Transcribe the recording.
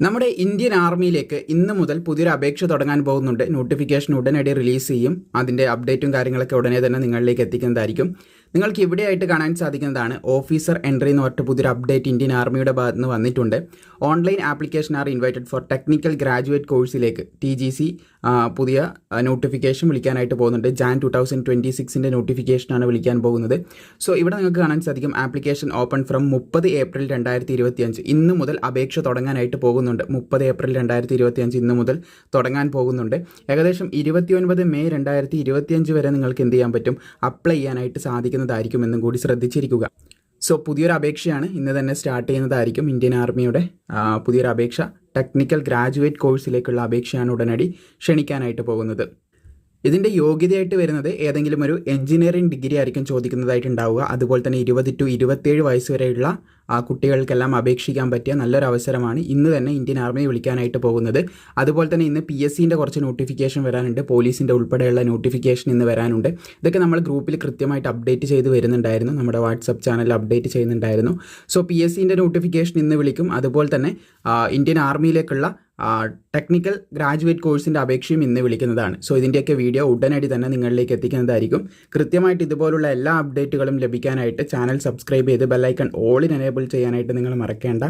നമ്മുടെ ഇന്ത്യൻ ആർമിയിലേക്ക് ഇന്ന് മുതൽ പുതിയൊരു അപേക്ഷ തുടങ്ങാൻ പോകുന്നുണ്ട്. നോട്ടിഫിക്കേഷൻ ഉടനടി റിലീസ് ചെയ്യും. അതിന്റെ അപ്ഡേറ്റും കാര്യങ്ങളൊക്കെ ഉടനെ തന്നെ നിങ്ങളിലേക്ക് എത്തിക്കുന്നതായിരിക്കും. നിങ്ങൾക്ക് ഇവിടെയായിട്ട് കാണാൻ സാധിക്കുന്നതാണ് ഓഫീസർ എൻട്രി എന്ന് പറഞ്ഞിട്ട് പുതിയൊരു അപ്ഡേറ്റ് ഇന്ത്യൻ ആർമിയുടെ ഭാഗത്ത് നിന്ന് വന്നിട്ടുണ്ട്. Online application are invited for technical graduate കോഴ്സിലേക്ക് ടി ജി സി പുതിയ നോട്ടിഫിക്കേഷൻ വിളിക്കാനായിട്ട് പോകുന്നുണ്ട്. ജാൻ ടു തൗസൻഡ് ട്വന്റി സിക്സിന്റെ നോട്ടിഫിക്കേഷനാണ് വിളിക്കാൻ പോകുന്നത്. സോ ഇവിടെ നിങ്ങൾക്ക് കാണാൻ സാധിക്കും ആപ്ലിക്കേഷൻ ഓപ്പൺ ഫ്രം മുപ്പത് ഏപ്രിൽ രണ്ടായിരത്തി ഇരുപത്തി അഞ്ച് ഇന്ന് മുതൽ അപേക്ഷ തുടങ്ങാനായിട്ട് പോകുന്നുണ്ട്. മുപ്പത് ഏപ്രിൽ രണ്ടായിരത്തി ഇരുപത്തി അഞ്ച് ഇന്ന് മുതൽ തുടങ്ങാൻ പോകുന്നുണ്ട്. ഏകദേശം ഇരുപത്തി ഒൻപത് മെയ് രണ്ടായിരത്തി ഇരുപത്തി അഞ്ച് വരെ നിങ്ങൾക്ക് എന്ത് ചെയ്യാൻ പറ്റും? അപ്ലൈ ചെയ്യാനായിട്ട് സാധിക്കുന്നതായിരിക്കും എന്നും കൂടി ശ്രദ്ധിച്ചിരിക്കുക. സോ പുതിയൊരു അപേക്ഷയാണ് ഇന്ന് തന്നെ സ്റ്റാർട്ട് ചെയ്യുന്നതായിരിക്കും ഇന്ത്യൻ ആർമിയുടെ പുതിയൊരു അപേക്ഷ. ടെക്നിക്കൽ ഗ്രാജുവേറ്റ് കോഴ്സിലേക്കുള്ള അപേക്ഷയാണ് ഉടനടി ക്ഷണിക്കാനായിട്ട് പോകുന്നത്. ഇതിന്റെ യോഗ്യതയായിട്ട് വരുന്നത് ഏതെങ്കിലും ഒരു എഞ്ചിനീയറിംഗ് ഡിഗ്രി ആയിരിക്കും ചോദിക്കുന്നതായിട്ട് ഉണ്ടാവുക അതുപോലെ തന്നെ ഇരുപത് ടു ഇരുപത്തേഴ് വയസ്സ് വരെയുള്ള ആ കുട്ടികൾക്കെല്ലാം അപേക്ഷിക്കാൻ പറ്റിയ നല്ലൊരു അവസരമാണ് ഇന്ന് തന്നെ ഇന്ത്യൻ ആർമി വിളിക്കാനായിട്ട് പോകുന്നത്. അതുപോലെ തന്നെ ഇന്ന് പി എസ് സിന്റെ കുറച്ച് നോട്ടിഫിക്കേഷൻ വരാനുണ്ട്. പോലീസിന്റെ ഉൾപ്പെടെയുള്ള നോട്ടിഫിക്കേഷൻ ഇന്ന് വരാനുണ്ട്. ഇതൊക്കെ നമ്മൾ ഗ്രൂപ്പിൽ കൃത്യമായിട്ട് അപ്ഡേറ്റ് ചെയ്ത് വരുന്നുണ്ടായിരുന്നു. നമ്മുടെ വാട്സപ്പ് ചാനൽ അപ്ഡേറ്റ് ചെയ്യുന്നുണ്ടായിരുന്നു. സോ പി എസ് സിന്റെ നോട്ടിഫിക്കേഷൻ ഇന്ന് വിളിക്കും. അതുപോലെ തന്നെ ഇന്ത്യൻ ആർമിയിലേക്കുള്ള ടെക്നിക്കൽ ഗ്രാജുവേറ്റ് കോഴ്സിന്റെ അപേക്ഷയും ഇന്ന് വിളിക്കുന്നതാണ്. സോ ഇതിന്റെയൊക്കെ വീഡിയോ ഉടനടി തന്നെ നിങ്ങളിലേക്ക് എത്തിക്കുന്നതായിരിക്കും. കൃത്യമായിട്ട് ഇതുപോലുള്ള എല്ലാ അപ്ഡേറ്റുകളും ലഭിക്കാനായിട്ട് ചാനൽ സബ്സ്ക്രൈബ് ചെയ്ത് ബെല്ലൈക്കൺ ഇൻ എനേബിൾ ചെയ്യാനായിട്ട് നിങ്ങൾ മറക്കേണ്ട.